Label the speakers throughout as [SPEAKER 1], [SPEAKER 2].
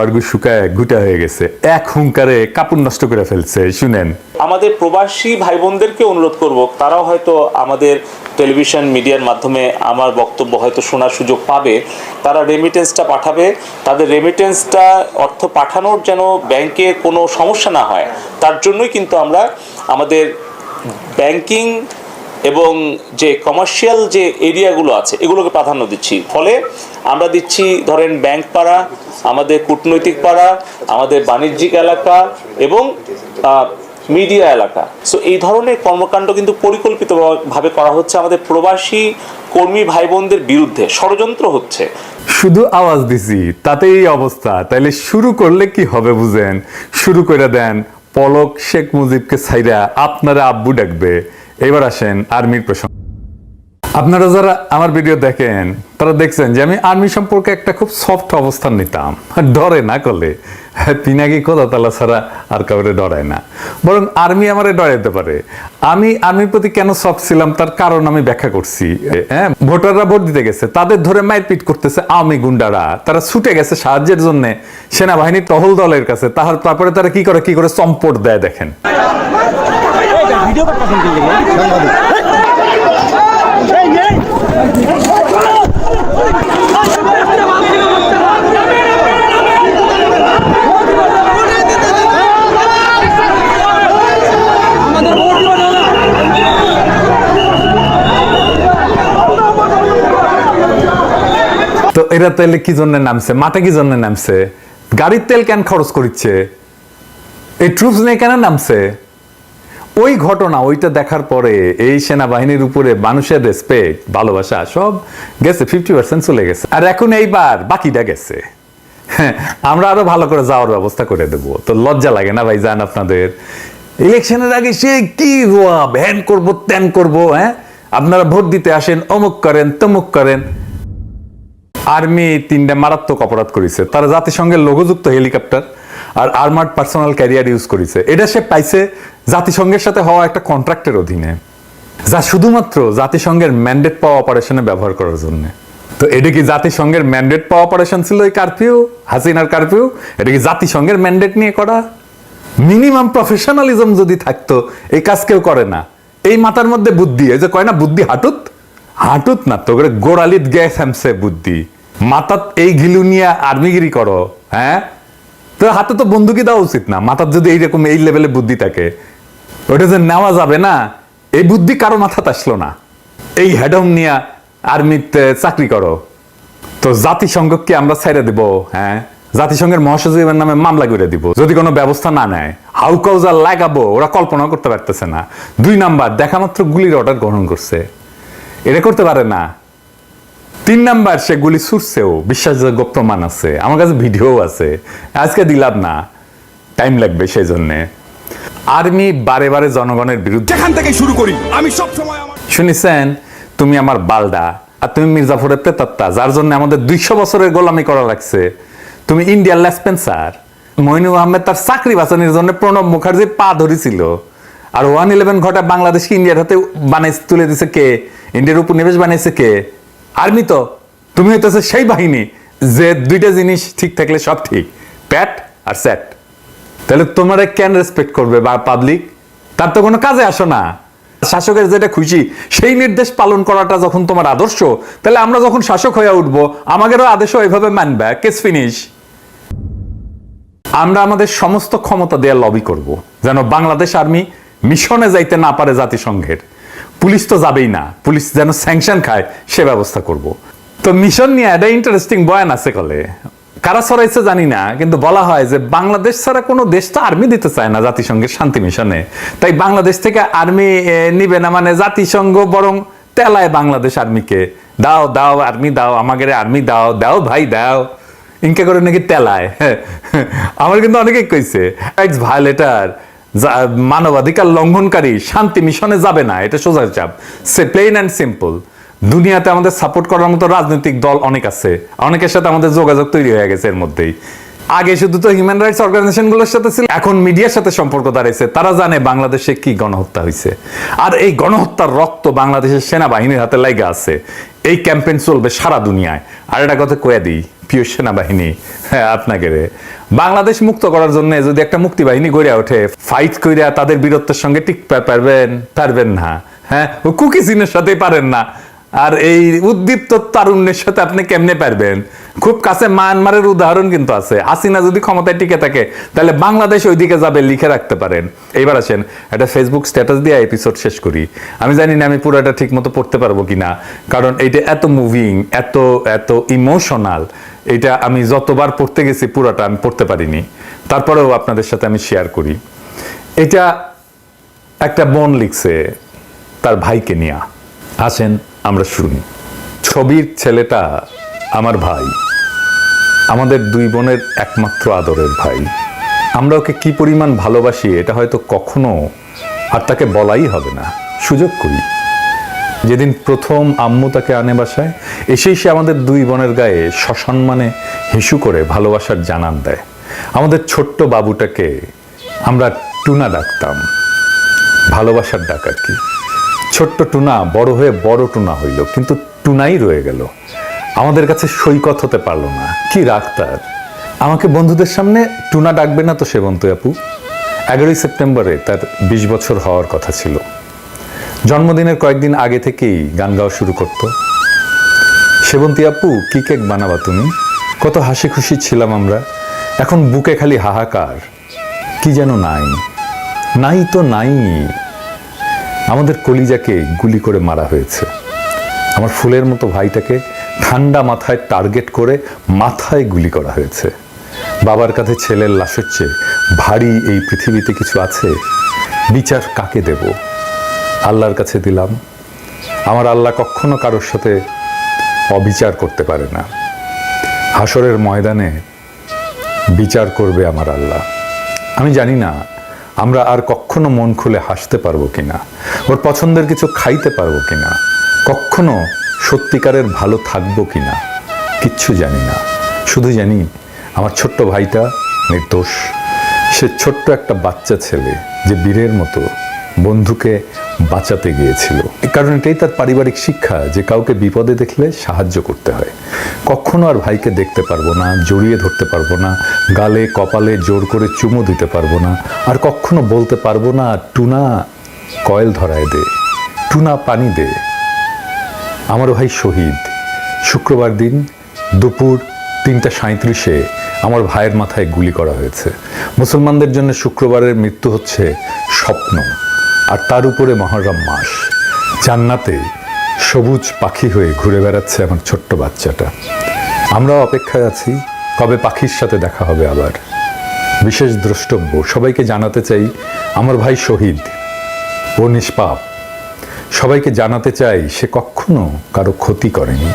[SPEAKER 1] পারগু শুকায় গুটা হয়ে গেছে। এক হুঙ্কারে কাপড় নষ্ট করে ফেলছে, শুনেন।
[SPEAKER 2] আমাদের প্রবাসী ভাই বোনদেরকে অনুরোধ করব, তারাও হয়তো আমাদের টেলিভিশন মিডিয়ার মাধ্যমে আমার বক্তব্য হয়তো শোনার সুযোগ পাবে। তারা রেমিটেন্সটা পাঠাবে। তাদের রেমিটেন্সটা অর্থ পাঠানোর যেন ব্যাংকে কোনো সমস্যা না হয়, তার জন্যই কিন্তু আমরা আমাদের ব্যাংকিং এবং যে কমার্শিয়াল যে এরিয়াগুলো আছে, এগুলোকে প্রাধান্য দিচ্ছি। ফলে আমরা দিচ্ছি ধরেন ব্যাংক পাড়া, আমাদের কূটনৈতিক পাড়া, আমাদের বাণিজ্যিক এলাকা এবং মিডিয়া এলাকা। সো এই ধরনের কর্মকাণ্ড কিন্তু পরিকল্পিতভাবে করা হচ্ছে আমাদের প্রবাসী কর্মী ভাই বোনদের বিরুদ্ধে। ষড়যন্ত্র হচ্ছে।
[SPEAKER 1] শুধু আওয়াজ দিছি, তাতেই অবস্থা। তাইলে শুরু করলে কি হবে বুঝেন? শুরু করে দেন পলক শেখ মুজিবকে ছাইরা আপনারা আব্বু ডাকবে। এবার আসেন আর্মির প্রসঙ্গ। আপনারা যারা আমার ভিডিও দেখেন, তারা দেখছেন যে আমি আর্মি সম্পর্কে একটা খুব সফট অবস্থান নিতাম। ডরে না করলে পিনাকি কোথা তালা ছাড়া আর কাউরে ডরায় না। বরং আর্মি আমারে ডরাইতে পারে। আমি আর্মির প্রতি কেন সফট ছিলাম তার কারণ আমি ব্যাখ্যা করছি। হ্যাঁ ভোটাররা ভোট দিতে গেছে, তাদের ধরে মারপিট করতেছে আওয়ামী গুন্ডারা। তারা ছুটে গেছে সাহায্যের জন্য। সেনাবাহিনীর টহল দলের কাছে। তাহার তারপরে তারা কি করে কি করে চম্পট দেয় দেখেন।
[SPEAKER 3] ভিডিও করতেছেন কি লেগে
[SPEAKER 1] তো এরা তাহলে কি জন্য নামছে? মাঠে কি জন্য নামছে? গাড়ির তেল কেন খরচ করছে এই ট্রুপস নিয়ে কেন নামছে? ওই ঘটনা ওইটা দেখার পরে এই সেনাবাহিনীর উপরে মানুষের রেসপেক্ট ভালোবাসা সব গেছে ফিফটি পার্সেন্ট চলে গেছে। আর এখন এইবার বাকিটা গেছে। হ্যাঁ, আমরা আরও ভালো করে যাওয়ার ব্যবস্থা করে দেব। তো লজ্জা লাগে না ভাই যান আপনাদের? ইলেকশনের আগে সে কি হওয়া ভ্যান করব ত্যান করব হ্যাঁ? আপনারা ভোট দিতে আসেন অমুক করেন তমুক করেন। আর্মি তিনটা মারাত্মক অপরাধ করেছে। তারা জাতিসংঘের লঘুযুক্ত হেলিকপ্টার আর আর্মার্ড পার্সোনাল ক্যারিয়ার ইউজ করেছে। এটা সে পাইছে জাতিসংঘের সাথে হওয়া একটা কন্ট্রাক্টের অধীনে, যা শুধুমাত্র জাতিসংঘের ম্যান্ডেট পাওয়া অপারেশনে ব্যবহার করার জন্য। তো এটা কি জাতিসংঘের ম্যান্ডেট পাওয়া অপারেশন ছিল এই কারফিউ হাসিনার কারফিউ এটা কি জাতিসংঘের ম্যান্ডেট নিয়ে করা? মিনিমাম প্রফেশনালিজম যদি থাকতো, এই কাজ কেউ করে না। এই মাথার মধ্যে বুদ্ধি, এই যে কয় না, বুদ্ধি হাঁটুত? হাঁটুত না তো গোড়ালিত গ্যাস হ্যামসে বুদ্ধি। মাথাত এই ঘিলু নিয়ে আর্মিগিরি করো হ্যাঁ? তো হাতে তো বন্দুকি দেওয়া উচিত না। মাথার যদি এইরকম এই লেভেলে বুদ্ধি থাকে, ওটা যে নেওয়া যাবে না, এই বুদ্ধি কারও মাথাতে আসলো না। এই হেডম নিয়ে আর্মিতে চাকরি করো। তো জাতিসংঘকে আমরা ছেড়ে দিব হ্যাঁ? জাতিসংঘের মহাসচিবের নামে মামলা করে দিব, যদি কোনো ব্যবস্থা না নেয়। হাউ কাউজার লাগাবো, ওরা কল্পনা করতে পারতেছে না। দুই নাম্বার দেখা মাত্র গুলির অর্ডার গ্রহণ করছে। এটা করতে পারে না। তিন নাম্বার সে গুলি ছুটছেও। বিশ্বাসযোগ্য প্রমাণ আছে। আমার কাছে ভিডিও আছে। আজকে দিলাম না। টাইম লাগবে সেই জন্যে। আর্মি বারে বারে জনগণের বিরুদ্ধে
[SPEAKER 4] যেখান থেকে শুরু করি। আমি সব সময়
[SPEAKER 1] শুনেছেন? তুমি আমার বালডা। আর তুমি মির্জাফরের প্রেতাত্তা যার জন্য আমাদের দুইশো বছরের গোলামি করা লাগছে। তুমি ইন্ডিয়ার লেসপেন্সার। মইনুল আহমেদ তার চাকরি বাঁচানোর জন্য প্রণব মুখার্জি পা ধরেছিল। আর ওয়ান ইলেভেন ঘটা বাংলাদেশকে ইন্ডিয়ার হাতে বানাই তুলে দিছে কে? ইন্ডিয়ার উপনিবেশ বানাইছে কে? আর্মি তো, তুমি হইতেছে সেই বাহিনী যে দুইটা জিনিস ঠিক থাকলে সব ঠিক, প্যাট আর স্যাট। তাহলে তোমরা কেন রেসপেক্ট করবে বা পাবলিক তার তো কোনো কাজে আসো না। শাসকের যেটা খুশি, সেই নির্দেশ পালন করাটা যখন তোমার আদর্শ, তাহলে আমরা যখন শাসক হয়ে উঠবো, আমাদেরও আদেশও এইভাবে মানবে। কেস ফিনিশ আমরা আমাদের সমস্ত ক্ষমতা দেওয়ার লবি করব, যেন বাংলাদেশ আর্মি মিশনে যাইতে না পারে জাতিসংঘের। পুলিশ তো যাবেই না। পুলিশ যেন স্যাংশন খায়, সে ব্যবস্থা করব। তো মিশন নিয়ে একটা ইন্টারেস্টিং বয়ান আছে কলে। কারা সরাইছে জানি না, কিন্তু বলা হয় যে বাংলাদেশ ছাড়া কোনো দেশ তো আর্মি দিতে চায় না জাতিসংঘের শান্তি মিশনে তাই বাংলাদেশ থেকে আর্মি নিবে না মানে জাতিসংঘ বরং তেলায় বাংলাদেশ আর্মিকে দাও দাও আর্মি দাও আমাদের আর্মি দাও দাও ভাই, দাও। ইনকে করে নাকি তেলায়। আমার কিন্তু অনেকেই কইছে এক্স ভায়োলেটার মানবাধিকার লঙ্ঘনকারী শান্তি মিশনে যাবে না, এটা সোজা চাপ। সে প্লেন অ্যান্ড সিম্পল দুনিয়াতে আমাদের সাপোর্ট করার মতো রাজনৈতিক দল অনেক আছে, অনেকের সাথে আমাদের যোগাযোগ তৈরি হয়ে গেছে এর মধ্যেই। আগে শুধু তো হিউম্যান রাইটস অর্গানাইজেশনগুলোর সাথে ছিল, এখন মিডিয়ার সাথে সম্পর্ক দাঁড়িয়েছে তারা জানে বাংলাদেশে কি গণহত্যা হয়েছে আর এই গণহত্যার রক্ত বাংলাদেশের সেনাবাহিনীর হাতে লাইগা আছে। এই ক্যাম্পেইন চলবে সারা দুনিয়ায়। আর এটা কথা কয়ে দিই, প্রিয় সেনাবাহিনী হ্যাঁ আপনাকে রে। বাংলাদেশ মুক্ত করার জন্য যদি একটা মুক্তি বাহিনী গড়ে ওঠে ফাইট কইরা তাদের বীরত্বের সঙ্গে টিকতে পারবেন পারবেন না। হ্যাঁ ও কুকি সিনের সাথেই পারেন না। আর এই উদ্দীপ্ত তারুণ্যের সাথে আপনি কেমনে পারবেন? খুব কাছে মায়ানমারের উদাহরণ কিন্তু আছে। হাসিনা যদি ক্ষমতায় টিকে থাকে, তাহলে বাংলাদেশ ওইদিকে যাবে, লিখে রাখতে পারেন। এইবার আসেন, একটা ফেসবুক স্ট্যাটাস দিয়ে এপিসোড শেষ করি। আমি জানি না আমি পুরোটা ঠিক মতো পড়তে পারব কিনা, কারণ এইটা এত মুভিং এত এত ইমোশনাল এটা আমি যতবার পড়তে গেছি পুরোটা আমি পড়তে পারিনি। তারপরেও আপনাদের সাথে আমি শেয়ার করি। এটা একটা বোন লিখছে তার ভাইকে নিয়ে। আসেন, আমরা শুনি। ছবির ছেলেটা আমার ভাই। আমাদের দুই বোনের একমাত্র আদরের ভাই। আমরা ওকে কি পরিমাণ ভালোবাসি এটা হয়তো কখনো আর তাকে বলাই হবে না। সুযোগ করি। যেদিন প্রথম আম্মু তাকে আনে বাসায়, এসেই সে আমাদের দুই বোনের গায়ে সসম্মানে হিসু করে ভালোবাসার জানান দেয়। আমাদের ছোট্ট বাবুটাকে আমরা টুনা ডাকতাম। ভালোবাসার ডাক আর কি? ছোট্ট টুনা বড় হয়ে বড় টুনা হইল, কিন্তু টুনাই রয়ে গেল। আমাদের কাছে সৈকত হতে পারল না। কি রাগ তার। আমাকে বন্ধুদের সামনে টুনা ডাকবে না তো সেবন্ত আপু? এগারোই সেপ্টেম্বরে তার বিশ বছর হওয়ার কথা ছিল। জন্মদিনের কয়েকদিন আগে থেকেই গান গাওয়া শুরু করতো। সেবন্তী আপু, কি কেক বানাবা তুমি? কত হাসি খুশি ছিলাম আমরা। এখন বুকে খালি হাহাকার। কি যেন নাই। নাই তো নাই। আমাদের কলিজাকে গুলি করে মারা হয়েছে। আমার ফুলের মতো ভাইটাকে ঠান্ডা মাথায় টার্গেট করে মাথায় গুলি করা হয়েছে। বাবার কাছে ছেলের লাশের চেয়ে ভারী এই পৃথিবীতে কিছু আছে? বিচার কাকে দেব? আল্লাহর কাছে দিলাম। আমার আল্লাহ কখনো কারোর সাথে অবিচার করতে পারে না। হাসরের ময়দানে বিচার করবে আমার আল্লাহ। আমি জানি না আমরা আর কখনো মন খুলে হাসতে পারব কিনা, ওর পছন্দের কিছু খাইতে পারব কিনা, কখনো সত্যিকারের ভালো থাকব কি না? কিচ্ছু জানি না। শুধু জানি, আমার ছোট্ট ভাইটা নির্দোষ। সে ছোট্ট একটা বাচ্চা ছেলে যে বীরের মতো বন্ধুকে বাঁচাতে গিয়েছিল। কারণ এটাই তার পারিবারিক শিক্ষা যে কাউকে বিপদে দেখলে সাহায্য করতে হয়। কখনো আর ভাইকে দেখতে পারব না, জড়িয়ে ধরতে পারব না, গালে, কপালে জোর করে চুমু দিতে পারব না, আর কখনো বলতে পারব না, টুনা, কয়েল ধরায় দে, টুনা পানি দে। আমার ভাই শহীদ। শুক্রবার দিন দুপুর তিনটা সাঁত্রিশে আমার ভাইয়ের মাথায় গুলি করা হয়েছে। মুসলমানদের জন্য শুক্রবারের মৃত্যু হচ্ছে স্বপ্ন, আর তার উপরে মহরম মাস। জান্নাতে সবুজ পাখি হয়ে ঘুরে বেড়াচ্ছে আমার ছোট্ট বাচ্চাটা। আমরাও অপেক্ষায় আছি, কবে পাখির সাথে দেখা হবে আবার। বিশেষ দ্রষ্টব্য, সবাইকে জানাতে চাই, আমার ভাই শহীদ, ও নিষ্পাপ সবাইকে জানাতে চাই, সে কখনো কারও ক্ষতি করেনি।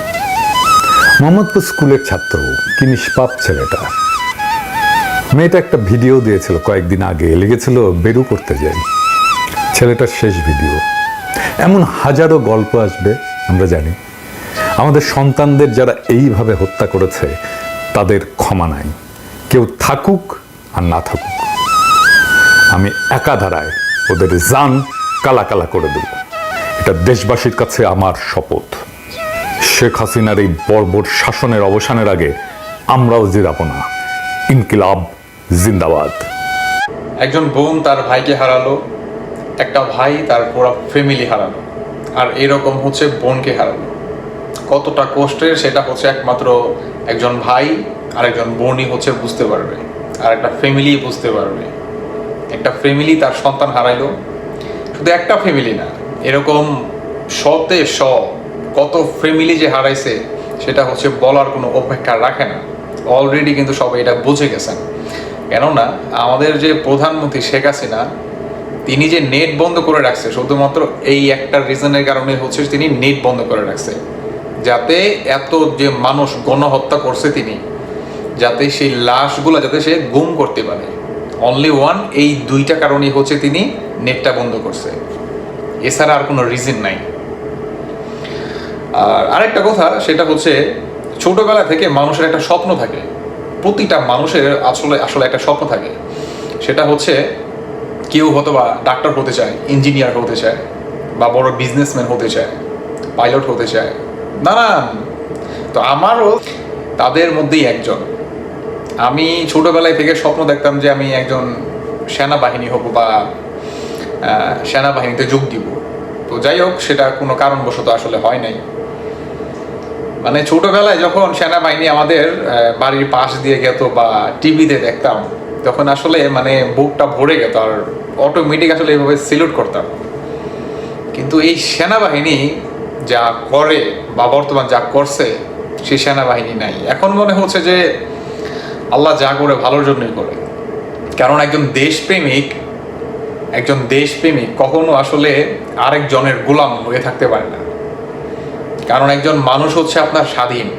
[SPEAKER 1] মোহাম্মদপুর স্কুলের ছাত্র, কি নিষ্পাপ ছেলেটা। মেয়েটা একটা ভিডিও দিয়েছিল কয়েকদিন আগে, লেগেছিল বেরু করতে যাই। ছেলেটার শেষ ভিডিও। এমন হাজারো গল্প আসবে, আমরা জানি। আমাদের সন্তানদের যারা এইভাবে হত্যা করেছে, তাদের ক্ষমা নাই। কেউ থাকুক আর না থাকুক। আমি একা ধারায় ওদের জান কালা কালা করে দেব। এটা দেশবাসীর কাছে আমার শপথ। শেখ হাসিনার এই বর্বর শাসনের অবসানের আগে আমরাও জিরাবো না। ইনকিলাব জিন্দাবাদ।
[SPEAKER 5] একজন বোন তার ভাইকে হারালো, একটা ভাই তার পুরো ফ্যামিলি হারালো, আর এরকম হচ্ছে বোনকে হারালো। কতটা কষ্টের সেটা হচ্ছে একমাত্র একজন ভাই আর একজন বোনই হচ্ছে বুঝতে পারবে, আর একটা ফ্যামিলি বুঝতে পারবে। একটা ফ্যামিলি তার সন্তান হারাইলো শুধু একটা ফ্যামিলি না এরকম শতে শ কত ফ্যামিলি যে হারাইছে, সেটা হচ্ছে বলার কোনো অপেক্ষা রাখে না। অলরেডি কিন্তু সবাই এটা বুঝে গেছেন। কেননা আমাদের যে প্রধানমন্ত্রী শেখ হাসিনা, তিনি যে নেট বন্ধ করে রাখছে, শুধুমাত্র এই একটা রিজনের কারণে হচ্ছে তিনি নেট বন্ধ করে রাখছে। যাতে এত যে মানুষ গণহত্যা করছে তিনি, যাতে সেই লাশগুলো যাতে সে গুম করতে পারে। অনলি ওয়ান এই দুইটা কারণেই হচ্ছে তিনি নেটটা বন্ধ করছে। এছাড়া আর কোনো রিজন নাই। আর আরেকটা কথা, সেটা হচ্ছে ছোটবেলা থেকে মানুষের একটা স্বপ্ন থাকে। প্রতিটা মানুষের আসলে আসলে একটা স্বপ্ন থাকে। সেটা হচ্ছে কেউ হয়তো বা ডাক্তার হতে চায় ইঞ্জিনিয়ার হতে চায়, বা বড় বিজনেসম্যান হতে চায় পাইলট হতে চায়। নানান। তো আমারও তাদের মধ্যেই একজন। আমি ছোটবেলায় থেকে স্বপ্ন দেখতাম যে আমি একজন সেনাবাহিনী হব বা সেনাবাহিনীতে যোগ দিব। তো যাই হোক, সেটা কোনো কারণবশত আসলে হয় নাই। মানে ছোটবেলায় যখন সেনাবাহিনী আমাদের বাড়ির পাশ দিয়ে গেত বা টিভিতে দেখতাম, তখন আসলে মানে বুকটা ভরে গেত আর অটোমেটিক আসলে এইভাবে সিলুট করতাম। কিন্তু এই সেনাবাহিনী যা করে বা বর্তমান যা করছে সেই সেনাবাহিনী নাই। এখন মনে হচ্ছে যে আল্লাহ যা করে ভালোর জন্যই করে। কারণ একজন দেশপ্রেমিক একজন দেশপ্রেমিক কখনো আসলে আরেকজনের গোলাম হয়ে থাকতে পারে না। কারণ একজন মানুষ হচ্ছে আপনার স্বাধীন।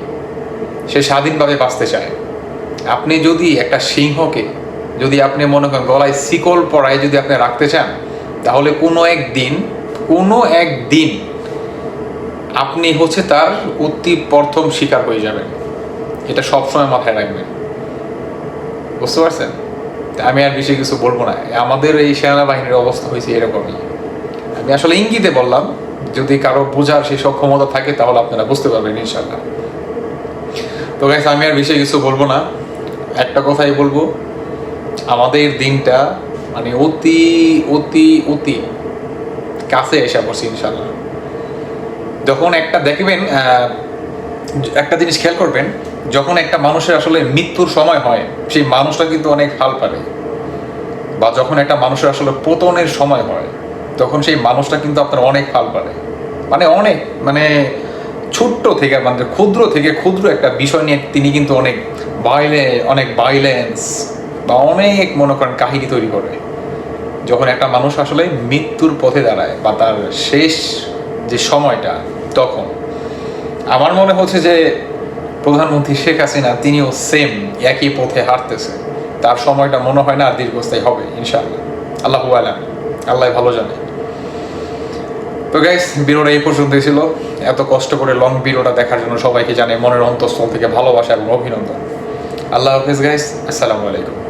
[SPEAKER 5] সে স্বাধীনভাবে বাঁচতে চায়। আপনি যদি একটা সিংহকে, যদি আপনি মনে করেন গলায় শিকল পরায় যদি আপনি রাখতে চান, তাহলে কোনো একদিন কোনো একদিন আপনি হচ্ছে তার অতি প্রথম শিকার হয়ে যাবেন। এটা সবসময় মাথায় রাখবেন। বুঝতে পারছেন? আমি আর বেশি কিছু বলব না। আমাদের এই সেনাবাহিনীর অবস্থা হয়েছে এরকমই। আমি আসলে ইঙ্গিতে বললাম, যদি কারও বোঝার সেই সক্ষমতা থাকে, তাহলে আপনারা বুঝতে পারবেন ইনশাল্লাহ তো গাইস আমি আর বেশি কিছু বলব না। একটা কথাই বলব, আমাদের দিনটা মানে অতি অতি অতি কাছে এসে পড়ছি ইনশাল্লাহ যখন একটা, দেখবেন একটা জিনিস খেয়াল করবেন, যখন একটা মানুষের আসলে মৃত্যুর সময় হয়, সেই মানুষটা কিন্তু অনেক হাল পারে। বা যখন একটা মানুষের আসলে পতনের সময় হয়, তখন সেই মানুষটা কিন্তু আপনার অনেক হাল পারে। মানে অনেক মানে ছোট্ট থেকে মানে ক্ষুদ্র থেকে ক্ষুদ্র একটা বিষয় নিয়ে তিনি কিন্তু অনেক ভাইলে অনেক ভাইলেন্স বা অনেক মনে করেন কাহিনী তৈরি করে। যখন একটা মানুষ আসলে মৃত্যুর পথে দাঁড়ায় বা তার শেষ যে সময়টা, তখন আমার মনে হচ্ছে যে প্রধানমন্ত্রী শেখ হাসিনা, তিনিও সেম একই পথে হাঁটতেছে। তার সময়টা মনে হয় না আর দীর্ঘস্থায়ী হবে, ইনশাআল্লাহ। আল্লাহ আলাম আল্লাহ ভালো জানে। তো গাইস ভিডিওটা এই পর্যন্তই ছিল। এত কষ্ট করে লং ভিডিওটা দেখার জন্য সবাইকে জানে মনের অন্তঃস্থল থেকে ভালোবাসা এবং অভিনন্দন। আল্লাহ হাফিজ গাইস আসসালামু আলাইকুম।